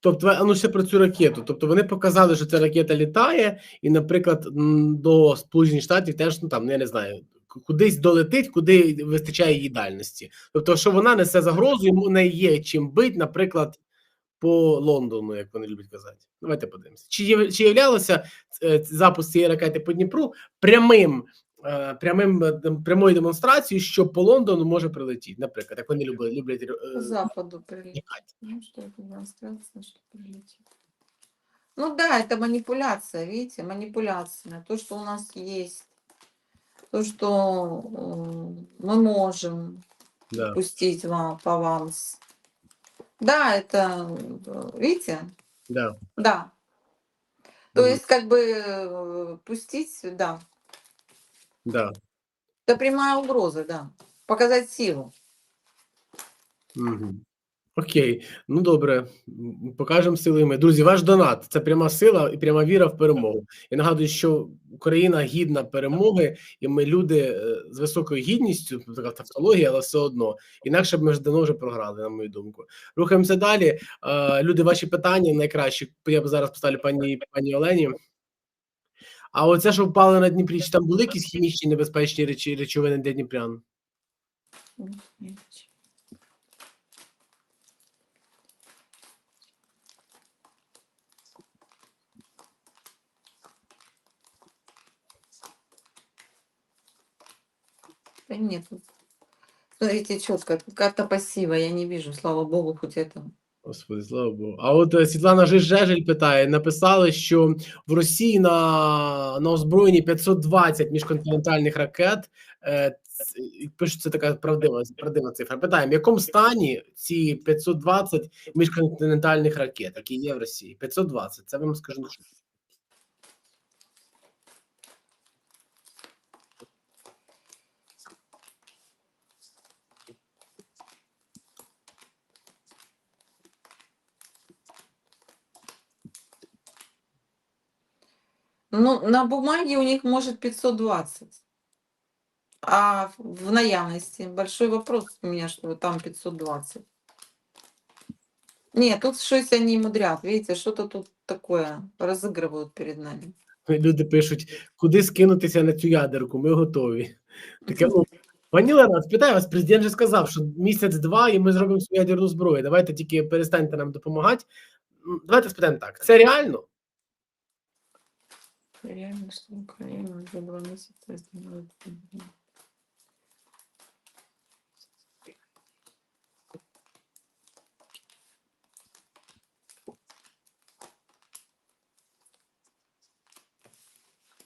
Тобто, ну ще про цю ракету. Тобто вони показали, що ця ракета літає, і, наприклад, до Сполучених Штатів теж ну там ну, я не знаю. Кудись долетить, куди вистачає її дальності. Тобто, що вона несе загрозу, йому не є чим бить, наприклад, по Лондону, як вони люблять казати. Давайте подивимося. Чи є чи являлося е, запуск цієї ракети по Дніпру прямим, прямим е, дем- прямою демонстрацією, що по Лондону може прилетіти, наприклад, як вони люблять люблять По е, западу прилетит. тікати. Ну, что это демонстрация, что прилетит. Ну да, это манипуляция, видите, манипуляция. То, что у нас есть, то, что э, мы можем Да. пустить вам по вам. с- Да, это, э, видите, Да. да. То Мгм. есть как бы э, пустить, да. Да. Это прямая угроза, да. Показать силу. Угу. Окей, ну добре, покажемо сили. Ми. Друзі, ваш донат це пряма сила і пряма віра в перемогу. Я нагадую, що Україна гідна перемоги, і ми люди е, з високою гідністю, така тавтологія, але все одно. Інакше б ми ж давно вже програли, на мою думку. Рухаємося далі. Е, Люди, ваші питання найкращі. Я б зараз поставлю пані пані Олені. А оце, що впали на Дніпрі, чи там були якісь хімічні небезпечні речі, речовини для Дніпрян? Да нет. тут, Смотрите, четко. Карта пассива, я не вижу, слава богу, хоть это. Господи, слава Богу. А от е, Світлана Жижежель питає: написали, що в Росії на, на озброєнні 520 міжконтинентальних ракет. Пишу, пишуть, це така правдива, правдива цифра. Питаємо, в якому стані ці 520 міжконтинентальних ракет, які є в Росії? 520, це вам скажу. Ну, на бумаге у них может 520. А в наявности большой вопрос у меня, что там 520. Нет, тут щось они мудрят. Видите, что-то тут такое разыгрывают перед нами. Люди пишуть, куди скинутися на цю ядерку, ми готові. Таке, ну, пані Лена, спитаю вас, президент же сказав, що місяць-два і ми зробимо свою ядерну зброю. Давайте тільки перестаньте нам допомагати. Давайте спитаємо так: це реально? Реально, что Украина за два месяца сделает.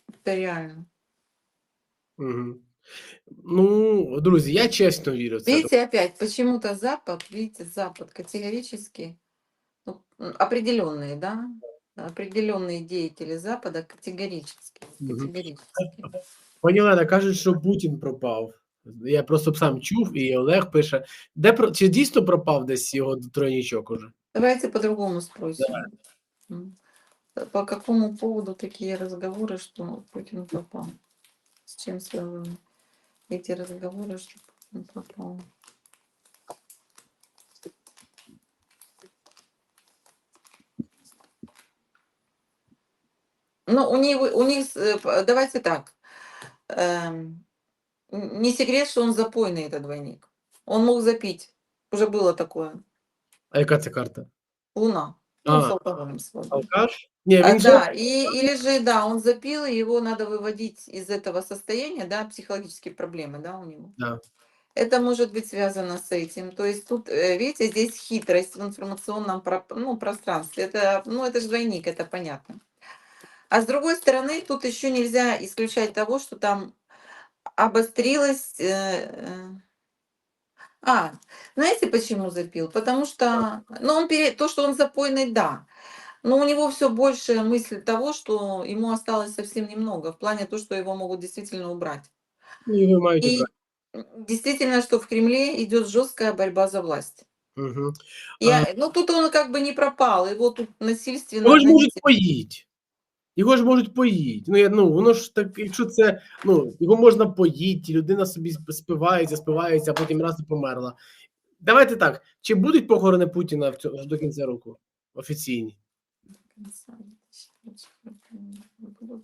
Это реально. Угу. Ну, друзі, я чесно вірю в це. Видите, опять, почему-то Запад, видите, Запад категорически, ну, определенные, да, определенные деятели Запада категорически, Мгм. категорически. Пані Олена, кажуть, що Путін пропав. Я просто сам чув, і Олег пише: де про чи дійсно пропав десь його тройнічок уже? Давайте по-другому спросим. М. По какому поводу такие разговоры, что Путин пропал? С чем связаны эти разговоры, что Путин пропал? Ну, у них, у них, э, давайте так. Эм, Не секрет, что он запойный, этот двойник. Он мог запить. Уже было такое. А яка це карта? Луна. Ну, А, с алкоголем своим. алкаш? Ні, А, да, и, или же, да, он запил, и его надо выводить из этого состояния, да, психологические проблемы, да, у него. Да. Это может быть связано с этим. То есть тут, э, видите, здесь хитрость в информационном ну, пространстве. Это, ну, это же двойник, это понятно. А с другой стороны, тут еще нельзя исключать того, что там обострилась... э, э, А, знаете, почему запил? Потому что, ну, он пере... то, что он запойный, да. Но у него все больше мысль того, что ему осталось совсем немного, в плане то, что его могут действительно убрать. ну, його мають И действительно, что в Кремле идет жесткая борьба за власть. Угу. Я, ну тут он как бы не пропал, его тут насильственно. Ж можуть знаете, поїть. Його ж можуть поїть. Ну, я, ну воно ж так, якщо це, ну, його можна поїти, людина собі спивається, спивається, а потім раз і померла. Давайте так. Чи будуть похорони Путіна в цьому, до кінця року? офіційні. До конца 2024 будут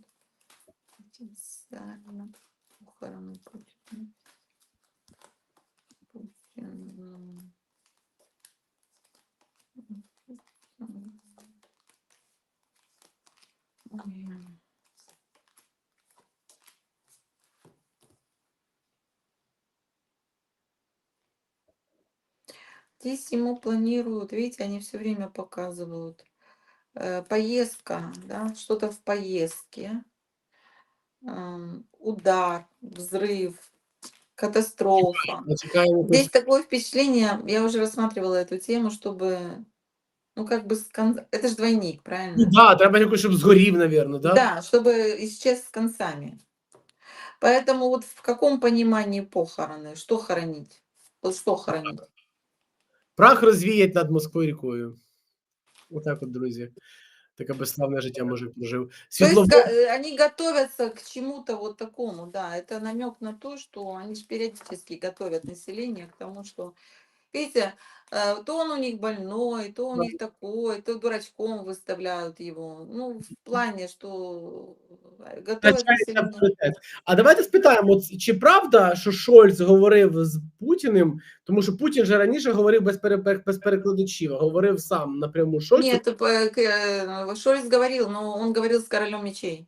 Здесь ему планируют, видите, они все время показывают э, поездка, да, что-то в поездке, ам, удар, взрыв, катастрофа. Здесь такое впечатление, я уже рассматривала эту тему, чтобы, ну как бы, с кон- это же двойник, Ну, правильно? да, треба якось, щоб згорів, навірно, да? Да, чтобы исчез с концами. Поэтому вот в каком понимании похороны? Что хоронить? Вот что хоронить? Прах розвіять над Москвою рікою. Отак от, друзі. Таке безславне життя мужик прожив. То есть Світловод... га- э, они готовятся к чему-то вот такому, да, это намек на то, что они же периодически готовят население к тому, что, видите, э, то он у них больной, то у Да. них такой, то дурачком выставляют его. Ну, в плане, что э, готовят Втрачається население. авторитет. А давайте спитаємо, от чи правда, що Шольц говорив з Путіним, тому що Путін же раніше говорив без, пере- без перекладачів, а говорив сам напряму Шольцу. Нет, э, к- э, Шольц говорил, но он говорил с королем мечей.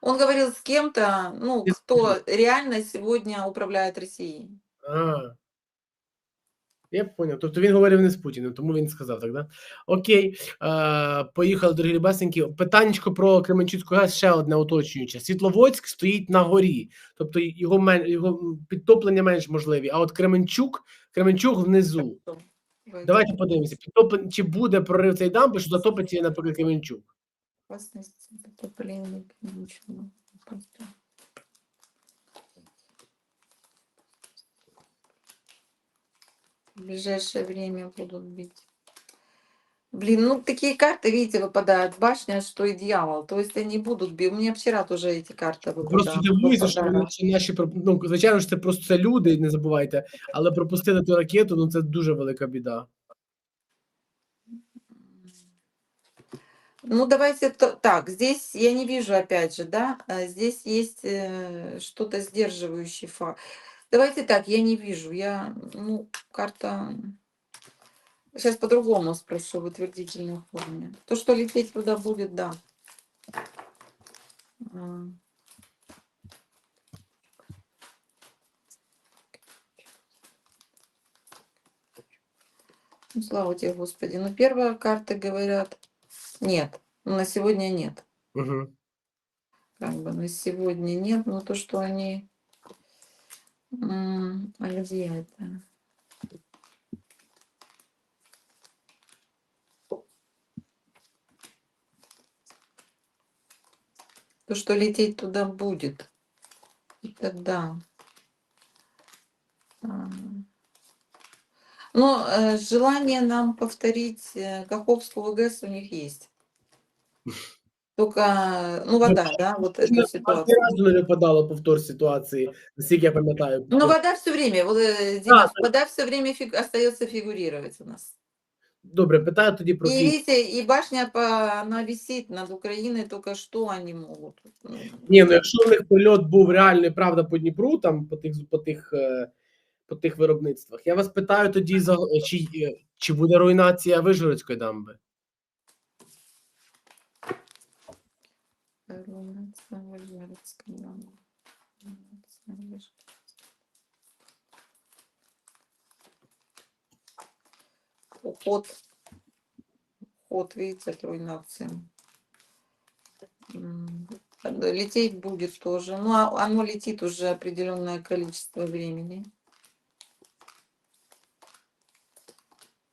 Он говорил с кем-то, ну, Без кто реально сегодня управляет Россией. А. Я поняв. Тобто він говорив не з Путіним, тому він сказав так, да? Окей. Е, поїхали, дорогі любесенькі. Питаннячко про Кременчуцьку ГЕС ще одне уточнююче. Світловодськ стоїть на горі, тобто його, його підтоплення менш можливі, а от Кременчук, Кременчук внизу. Давайте подивимося, підтоплен... чи буде прорив цієї дамби, що затопиться, наприклад, Кременчук. Опасность потопления ничего. В ближайшее время будут бить. Блин, ну такие карты, видите, выпадают. Башня, что и дьявол. То есть они будут бить. У меня вчера тоже эти карты Просто выпадали. дивуюся, що выпадали. вони ще наші про- ну, звичайно ж, це просто це люди, не забувайте, але пропустили ту ракету, ну це дуже велика біда. Ну, давайте то- так. Здесь я не вижу, опять же, да, а здесь есть э, что-то сдерживающий факт. Давайте так, я не вижу. Я, ну, карта. Сейчас по-другому спрошу в утвердительной форме. То, что лететь туда будет, да. А. Ну, слава тебе, Господи. Ну, первая карта говорят, нет, на сегодня нет. Угу. Как бы на сегодня нет, но то, что они... А где это? То, что лететь туда будет. Это да. А. Но э, желание нам повторить э, Каховскую ГЭС у них есть. Только, ну, вода, да, вот ситуацию. разу не випадало повтор ситуації, наскільки я пам'ятаю. Ну, вода все время, вот, э, Димас, да. вода все время фиг, остается фигурировать у нас. Добре, питаю тоді про И фільм. видите, и башня, по, она висит над Украиной, только что они могут. Ну, Ні, ну якщо у них польот був реальний, правда, по Дніпру, там по тих по тих е, по тих виробництвах. Я вас питаю тоді за чи, е, чи буде руйнація Вижгородської дамби? Дамбы. Руйнация Вышгородской. Уход. Уход, видите, от да, Лететь будет тоже. Ну, а оно летит уже определенное количество времени.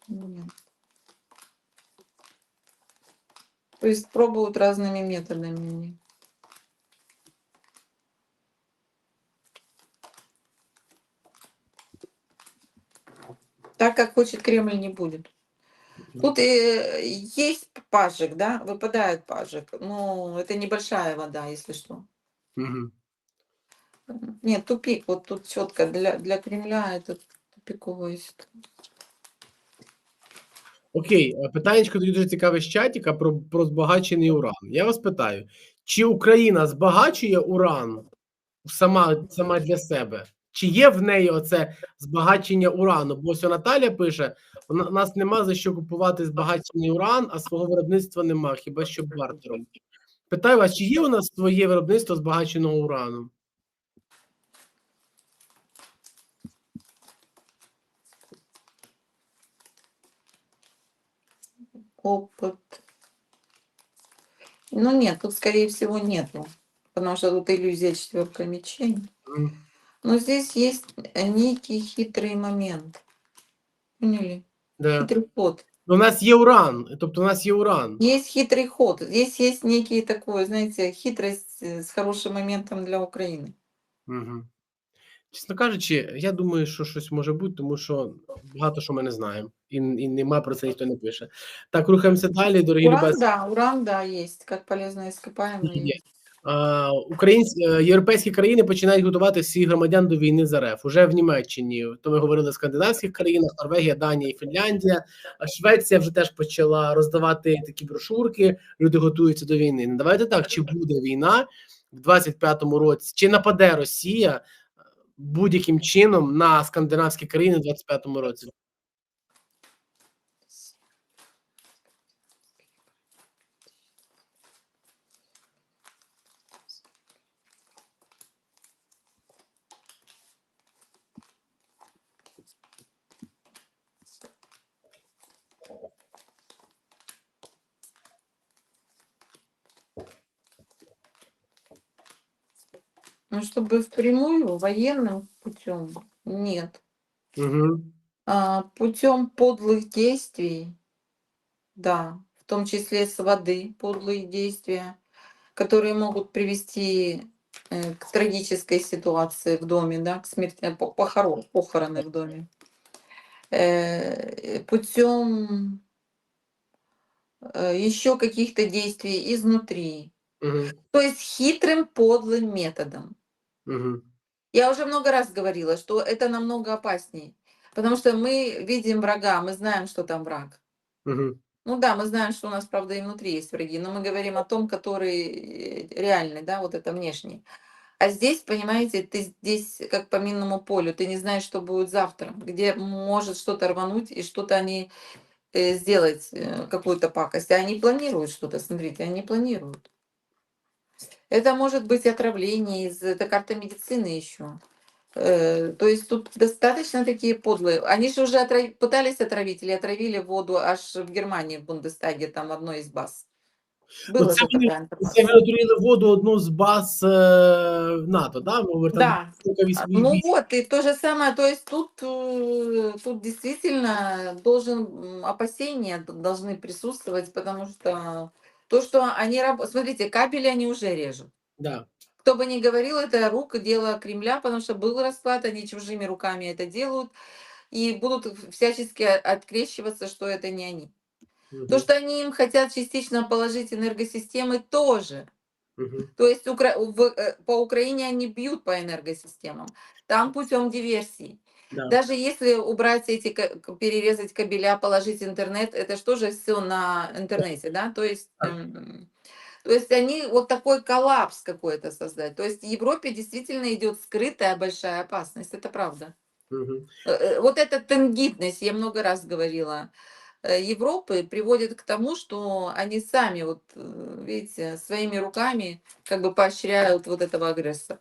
Нет. То есть пробуют разными методами. Так, как хочет Кремль, не будет. Тут э, есть пажик, да, выпадает пажик, но это небольшая вода, если что. Угу. Нет, тупик, вот тут четко для, для Кремля это тупиковая ситуация. Окей, е, питаннячко тоді дуже цікаве з чатіка про, про збагачений уран. Я вас питаю, чи Україна збагачує уран сама, сама для себе? Чи є в неї оце збагачення урану? Бо ось Наталя пише: у нас нема за що купувати збагачений уран, а свого виробництва нема, хіба що бартером. Питаю вас, чи є у нас своє виробництво збагаченого урану? Опыт. Ну нет, тут скорее всего нету. Потому что тут иллюзия четверка мечей. Но здесь есть некий хитрый момент. Поняли? Да. Хитрый ход. У нас є уран, тобто у нас є уран. Есть хитрый ход. Здесь есть некий такой, знаете, хитрость э, с хорошим моментом для Украины. Угу. Чесно кажучи, я думаю, що щось може бути, тому що багато що ми не знаємо, і, і нема про це ніхто не пише. Так, рухаємося далі, дорогі Уран, любезні. да, уран, да. Є. есть. А, Українські е, європейські країни починають готувати всіх громадян до війни з РФ. Уже в Німеччині. То ми говорили в скандинавських країнах, Норвегія, Данія і Фінляндія. А Швеція вже теж почала роздавати такі брошурки. Люди готуються до війни. Ну, Давайте так: чи буде війна в 25-му році, чи нападе Росія будь-яким чином на скандинавські країни в 25-му році? Ну, чтобы впрямую, военным путем, нет. Угу. А, путем подлых действий, да, в том числе с воды подлые действия, которые могут привести э, к трагической ситуации в доме, да, к смерти, э, по- похорон, похороны в доме. Э, Путем еще каких-то действий изнутри. Угу. То есть хитрым, подлым методом. Угу. Я уже много раз говорила, что это намного опаснее. Потому что мы видим врага, мы знаем, что там враг. Угу. Ну да, мы знаем, что у нас, правда, и внутри есть враги, но мы говорим о том, который э, реальный, да, вот это внешний. А здесь, понимаете, ты здесь как по минному полю, ты не знаешь, что будет завтра, где может что-то рвануть и что-то они э, сделать, э, какую-то пакость. А они планируют что-то, смотрите, они планируют. Это может быть отравление из, это карта медицины еще. Э, То есть тут достаточно такие подлые. Они же уже отра- пытались отравить или отравили воду аж в Германии, в Бундестаге, там одной из баз. Была це же вони- такая Це информация. ви отруїли воду одну з баз е, НАТО, да? Ви говорите, там Да. скільки вісь- А, Ну вісь- вот, и то же самое, то есть тут, э, тут действительно должен м, опасения д- должны присутствовать, потому что то, что они работают, смотрите, кабели они уже режут. да. Кто бы ни говорил, это рук дело Кремля, потому что был расклад, они чужими руками это делают и будут всячески открещиваться, что это не они. Мгм. То, что они им хотят частично положить энергосистемы, тоже. Мгм. То есть Укра- в- э, по Украине они бьют по энергосистемам. Там путем диверсий. Да. Даже если убрать эти, перерезать кабеля, положить интернет, это же тоже все на интернете, да? То есть, эм, то есть они вот такой коллапс какой-то создать. То есть в Европе действительно идет скрытая большая опасность, это правда. Э, Вот эта тенгитность, я много раз говорила, э, Европы приводит к тому, что они сами, вот, видите, своими руками как бы поощряют вот этого агрессора.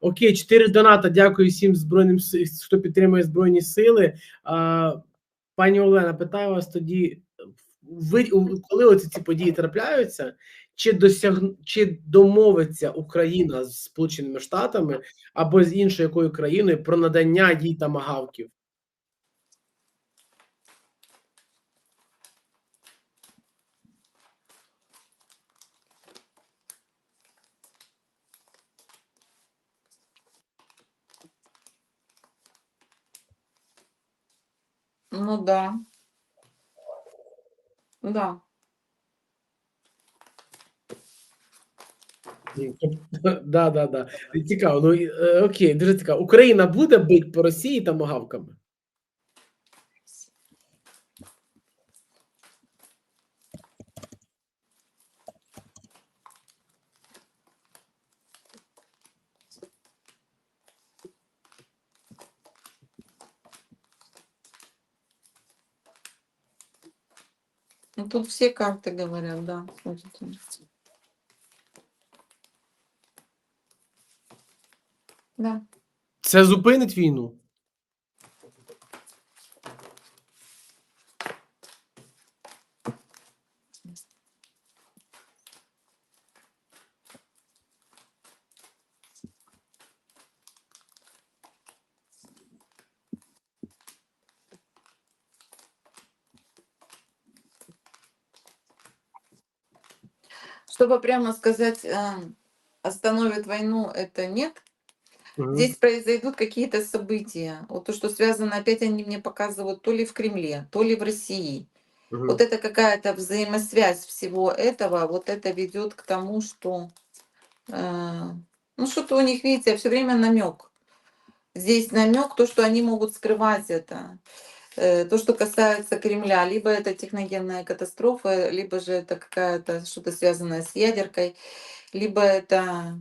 Окей, чотири доната. Дякую всім збройним хто підтримує збройні сили. Пані Олена, питаю вас тоді: ви коли оці ці події трапляються, чи досяг чи домовиться Україна з Сполученими Штатами або з іншою якою країною про надання їй тамагавків? Ну да. Да. Да, да, да. Цікаво. Ну е, окей, дуже цікаво. Україна буде бить по Росії тамагавками? Тут все карты говорят, да. Да. Це зупинить війну? Чтобы прямо сказать, э, остановит войну, это нет. Здесь произойдут какие-то события. Вот то, что связано, опять они мне показывают, то ли в Кремле, то ли в России. Мгм. Вот это какая-то взаимосвязь всего этого, вот это ведет к тому, что, э, ну что-то у них, видите, все время намек. Здесь намек, то, что они могут скрывать это. Э, То, что касается Кремля, либо это техногенная катастрофа, либо же это какая-то что-то связанное с ядеркой, либо это,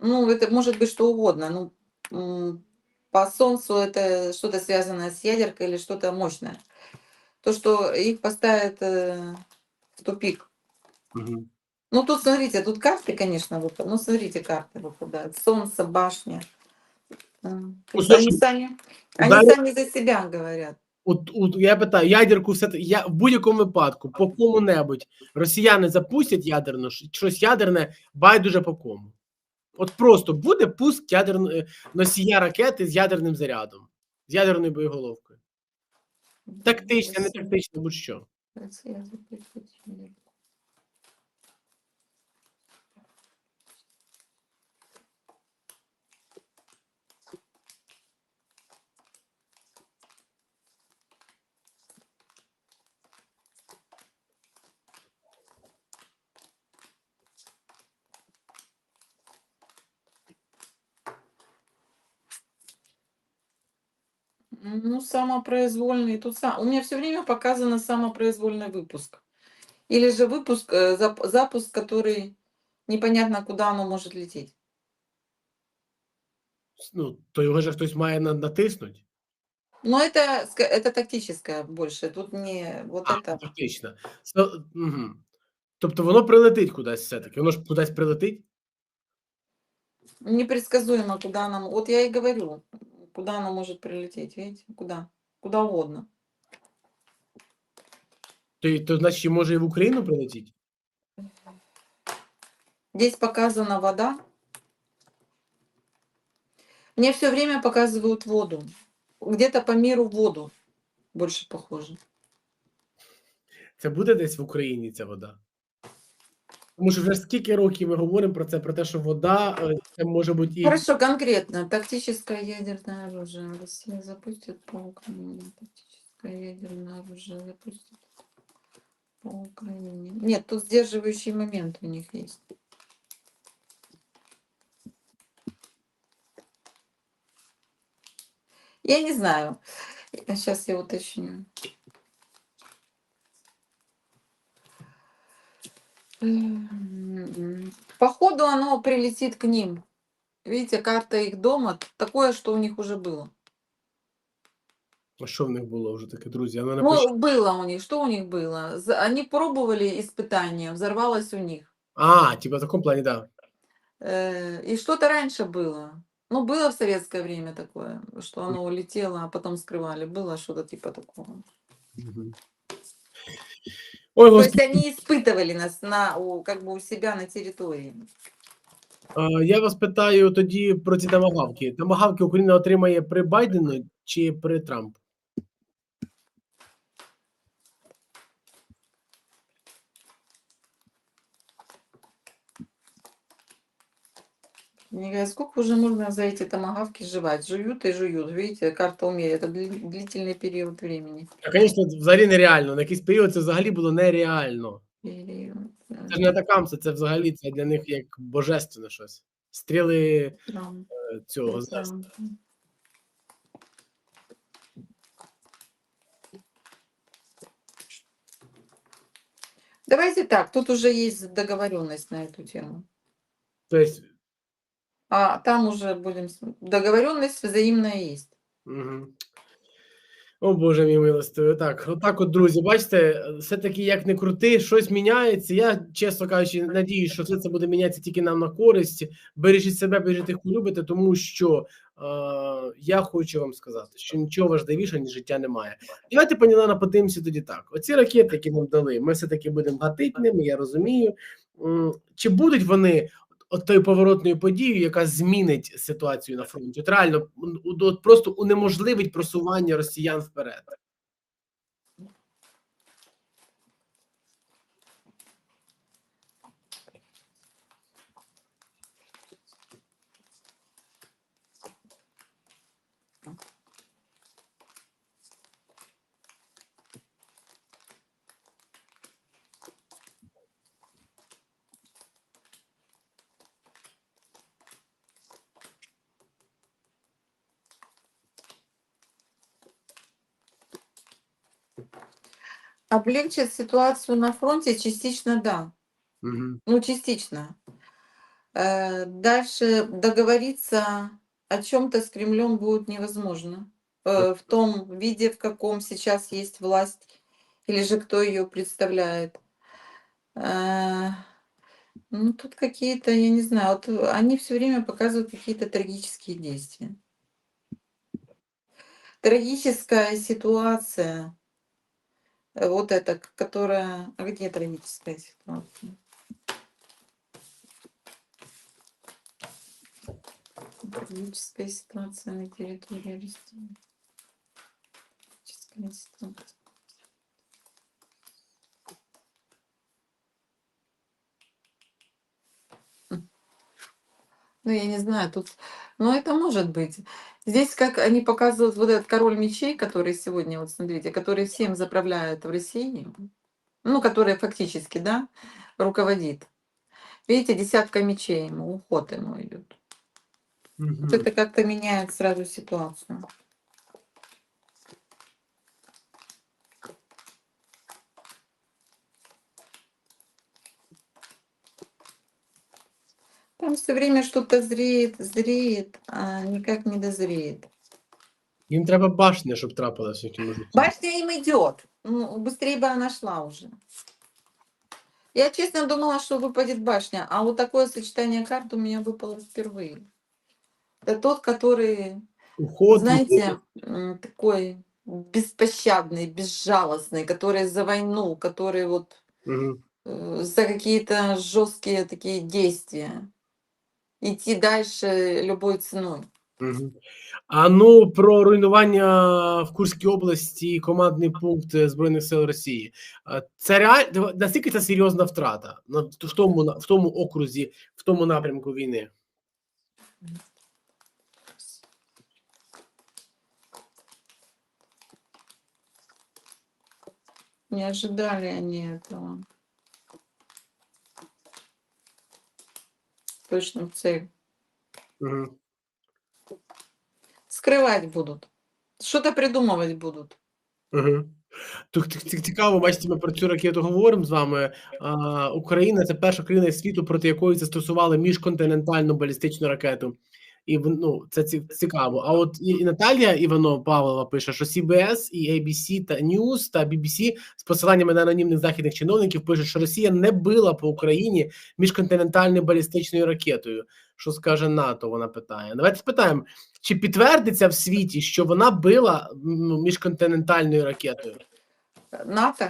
ну, это может быть что угодно. Ну, по Солнцу это что-то связанное с ядеркой или что-то мощное. То, что их поставит э, в тупик. Мгм. Ну, тут смотрите, тут карты, конечно, выпадают. Ну, смотрите, карты выпадают. Солнце, башня. М, Ну, Они сами, они сами за себя говорят. От, от я питаю, ядерку все я в будь-якому випадку, по кому-небудь росіяни запустять ядерно щось ядерне, байдуже по кому. От просто буде пуск ядерної носія ракети з ядерним зарядом, з ядерною боєголовкою. Тактичне, не тактичне, будь-що. Ну, самопроизвольный. Тут сам... У меня все время показано самопроизвольный выпуск. Или же выпуск, э, зап- запуск, который непонятно, куда оно может лететь. Ну, то його же хтось має на- натиснути. Но это, это тактическое больше. Тут не вот А, это. фактично. Со- мгм. Тобто воно прилетить кудись все-таки. Воно ж кудись прилетить. Непредсказуемо, куда оно... Вот я и говорю, куда оно может прилететь, видите? Куда? Куда угодно. То, то значить, і може і в Україну прилетіть. Здесь показана вода. Мне все время показывают воду. Где-то по миру воду больше похоже. Це буде десь в Україні ця вода. Тому що вже скільки років ми говоримо про це, про те, що вода е, це може бути і Хорошо, конкретно. Тактическое ядерное оружие. Россия запустит по Украине. Тактическое ядерное оружие запустит по Украине. Нет, тут сдерживающий момент у них есть. Я не знаю. Сейчас я уточню. Походу оно прилетит к ним. Видите, карта их дома такое, что у них уже было. А що в них було вже таке, друзі? А ну напишіть. Ну, было у них. Что у них было? За- Они пробовали испытание, взорвалось у них. А, типа в такому плані, так. Да. Э, И что-то раньше было. Ну, было в советское время такое, что оно улетело, а потом скрывали. Было что-то типа такого. Мгм. Ой, То есть господи, они испытывали нас на, у, как бы у себя на территории. а, я вас питаю тоді про ці тамагавки. Тамагавки Україна отримає при Байдену чи при Трампу? Мне говорят, сколько уже можно за эти томагавки жевать? Жуют и жуют. Видите, карта умеет. Это дли- длительный период времени. Та, звісно, взагалі нереально. На якийсь період це взагалі було нереально. Период. э, Це ж не атакамси, це взагалі це для них як божественне щось. Стріли Трамп, е, цього з Трамп. Давайте так, тут уже есть договоренность на эту тему. Тобто, А там уже будем... Договоренность взаимная есть. Угу. О Боже мій милостивий. Так, отак от, друзі, бачите, все-таки як не крути, щось міняється. Я, чесно кажучи, надіюсь, що це, це буде мінятися тільки нам на користь. Бережіть себе, бережіть тих, кого любите, тому що е, я хочу вам сказати, що нічого важливішого, ніж життя немає. Давайте, пані Лена, подивимося тоді так. Оці ракети, які нам дали, ми все-таки будемо гатити ними, я розумію. Чи будуть вони от тою поворотною подією, яка змінить ситуацію на фронті? От реально, м, от просто унеможливить просування росіян вперед. Облегчит ситуацию на фронте частично, да. Угу. Ну, частично. Э, Дальше договориться о чем-то с Кремлем будет невозможно. Э, В том виде, в каком сейчас есть власть, или же кто ее представляет. Э, Ну, тут какие-то, я не знаю, вот они все время показывают какие-то трагические действия. Трагическая ситуация, вот эта, которая... А где трагическая ситуация? Трагическая ситуация на территории России. Трагическая ситуация. М. Ну, я не знаю, тут... Но это может быть. Здесь, как они показывают, вот этот король мечей, который сегодня, вот смотрите, который всем заправляет в России, ну, который фактически, да, руководит. Видите, десятка мечей ему, уход ему идет. Вот это как-то меняет сразу ситуацию. Там все время что-то зреет, зреет, а никак не дозреет. Їм треба башня, щоб трапилось в якомусь житті. Башня им идет. Ну, быстрее бы она шла уже. Я честно думала, что выпадет башня, а вот такое сочетание карт у меня выпало впервые. Это тот, который, Уход, знаете, м, такой беспощадный, безжалостный, который за войну, который вот э, за какие-то жесткие такие действия. Идти дальше любой ценой. Мгм. А ну про руйнування в Курській області командний пункт е, Збройних сил Росії. Це реаль... наскільки це серйозна втрата в тому в тому окрузі, в тому напрямку війни? Не ожидали они этого. Точно в цель. Угу. Скривати будуть. Що то придумувати будуть. Угу. Тут ці- ці- цікаво, бачите, ми про цю ракету говоримо з вами. А, Україна це перша країна світу, проти якої застосували міжконтинентальну балістичну ракету. І ну, це ці- цікаво. А от і, Наталія Іванова Павлова пише, що CBS і ABC та News та BBC з посиланнями на анонімних західних чиновників пишуть, що Росія не била по Україні міжконтинентальною балістичною ракетою. Що скаже НАТО? Вона питає. Давайте спитаємо, чи підтвердиться в світі, що вона била ну, міжконтинентальною ракетою? НАТО?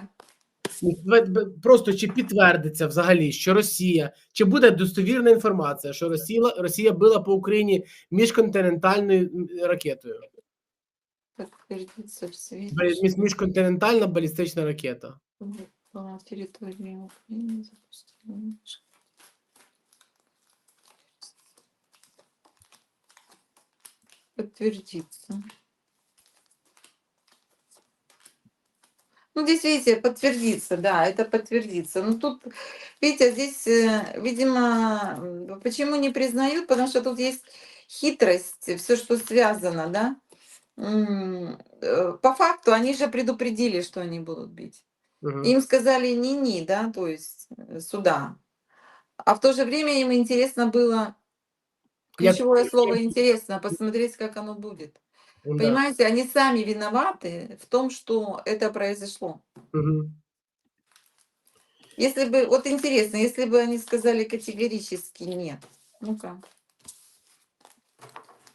Просто чи підтвердиться взагалі, що Росія, чи буде достовірна інформація, що Росія, Росія била по Україні міжконтинентальною ракетою? В свете. Міжконтинентальна балістична ракета. запустили. Подтвердится. Ну, здесь, видите, подтвердится, да, это подтвердится. Но тут, видите, здесь, э, видимо, почему не признают, потому что тут есть хитрость, все, что связано, да. Э, По факту они же предупредили, что они будут бить. Мгм. Им сказали не-не, да, то есть э, сюда. А в то же время им интересно было, ключевое слово интересно, посмотреть, как оно будет. Ну да. Понимаете, они сами виноваты в том, что это произошло. Мгм. Если бы, вот интересно, если бы они сказали категорически нет, ну-ка.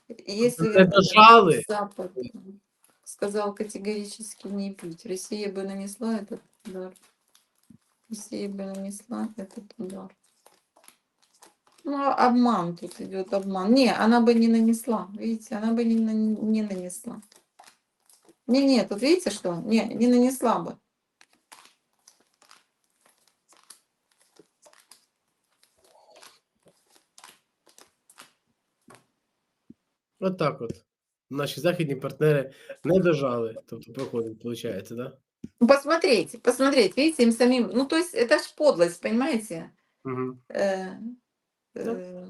Если Не дожали. Запад сказал категорически не пить, Россия бы нанесла этот удар. Россия бы нанесла этот удар. Ну, а обман тут идет обман. Не, она бы не нанесла. Видите, она бы не, нан- не нанесла. Не, не, тут видите что? Не, не нанесла бы. От так от. Наші західні партнери не дожали. Тобто, проходить, виходить, да? Ну, Посмотрите, посмотреть, видите, им самим. Ну, то есть это ж подлость, понимаете? Угу. Э, Да. э,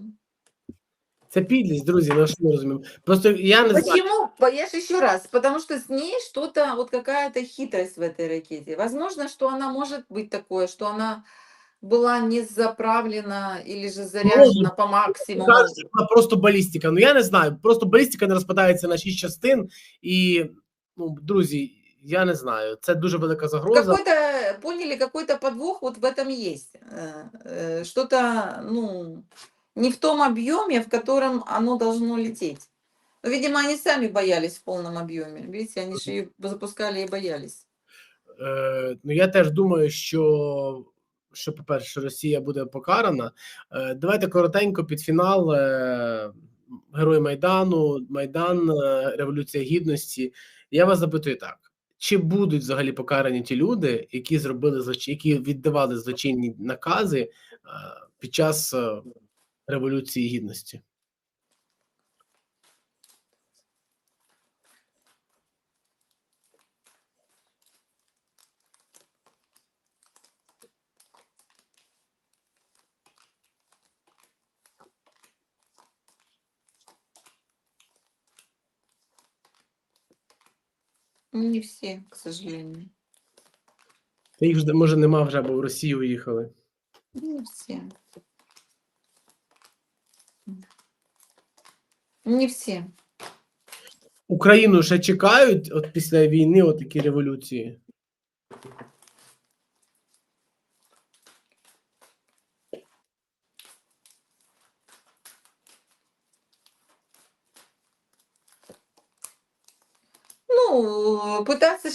Це підлість, друзі, ну що ми розуміємо. Просто я не знаю. Почему? По- Я же еще раз, потому что с ней что-то, вот какая-то хитрость в этой ракете. Возможно, что она может быть такое, что она была не заправлена или же заряжена по максимуму. Кажуть, що вона просто балістика. Ну я не знаю. Просто балістика не розпадається на шість частин. І, ну, друзі, я не знаю. Це дуже велика загроза. Какой-то, поняли, какой-то подвох вот в этом есть. Э, э, Что-то, ну, не в том объеме, в котором оно должно лететь. Ну, видимо, они сами боялись в полном объеме. Видите, они же ее запускали и боялись. Е, ну я теж думаю, що, що по-перше, Росія буде покарана. Е, давайте коротенько під фінал. Е, Герой Майдану, Майдан, е, Революція Гідності. Я вас запитую так: чи будуть взагалі покарані ті люди, які зробили злочин, які віддавали злочинні накази е, під час е, Революції Гідності? Не всі, к сожалению. Та їх ж може нема вже, бо в Росію уїхали. Не всі. Не всі. Україну ще чекають от після війни, от такі революції.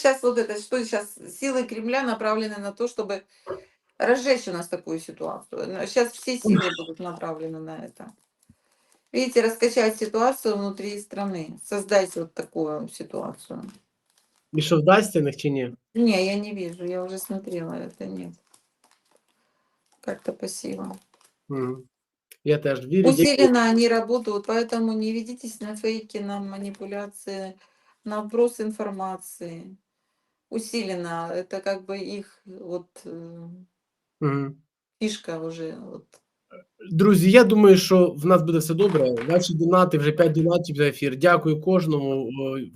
сейчас вот это, что сейчас силы Кремля направлены на то, чтобы разжечь у нас такую ситуацию. Сейчас все силы будут направлены на это. Видите, раскачать ситуацию внутри страны, создать вот такую ситуацию. І що вдасться них чи ні? Не, я не вижу, я уже смотрела, это нет. Как-то пассиво. Мгм. Я теж вірю. Усиленно они работают, поэтому не ведитесь на фейки, на манипуляции, на вброс информации. Усиленно, это как бы их вот э, Мгм. фишка уже. Вот. Друзі, я думаю, що в нас буде все добре. Ваші донати вже 5 донатів за ефір. Дякую кожному.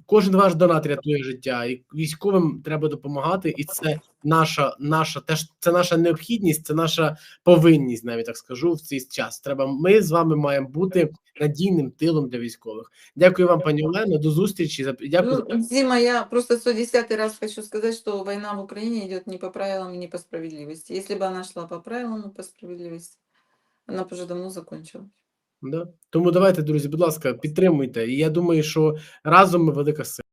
Кожен ваш донат рятує життя. І військовим треба допомагати, і це наша, наша теж це наша необхідність, це наша повинність, навіть так скажу, в цей час. Треба. Ми з вами маємо бути надійним тилом для військових. Дякую вам, пані Олено. До зустрічі. Дякую. за- Ну, я просто 110 раз хочу сказать, что война в Украине идет не по правилам не по справедливости. Если бы она шла по правилам по справедливости, она бы уже давно закончилась. Да? Тому давайте, друзі, будь ласка, підтримуйте. І я думаю, що разом ми велика сила.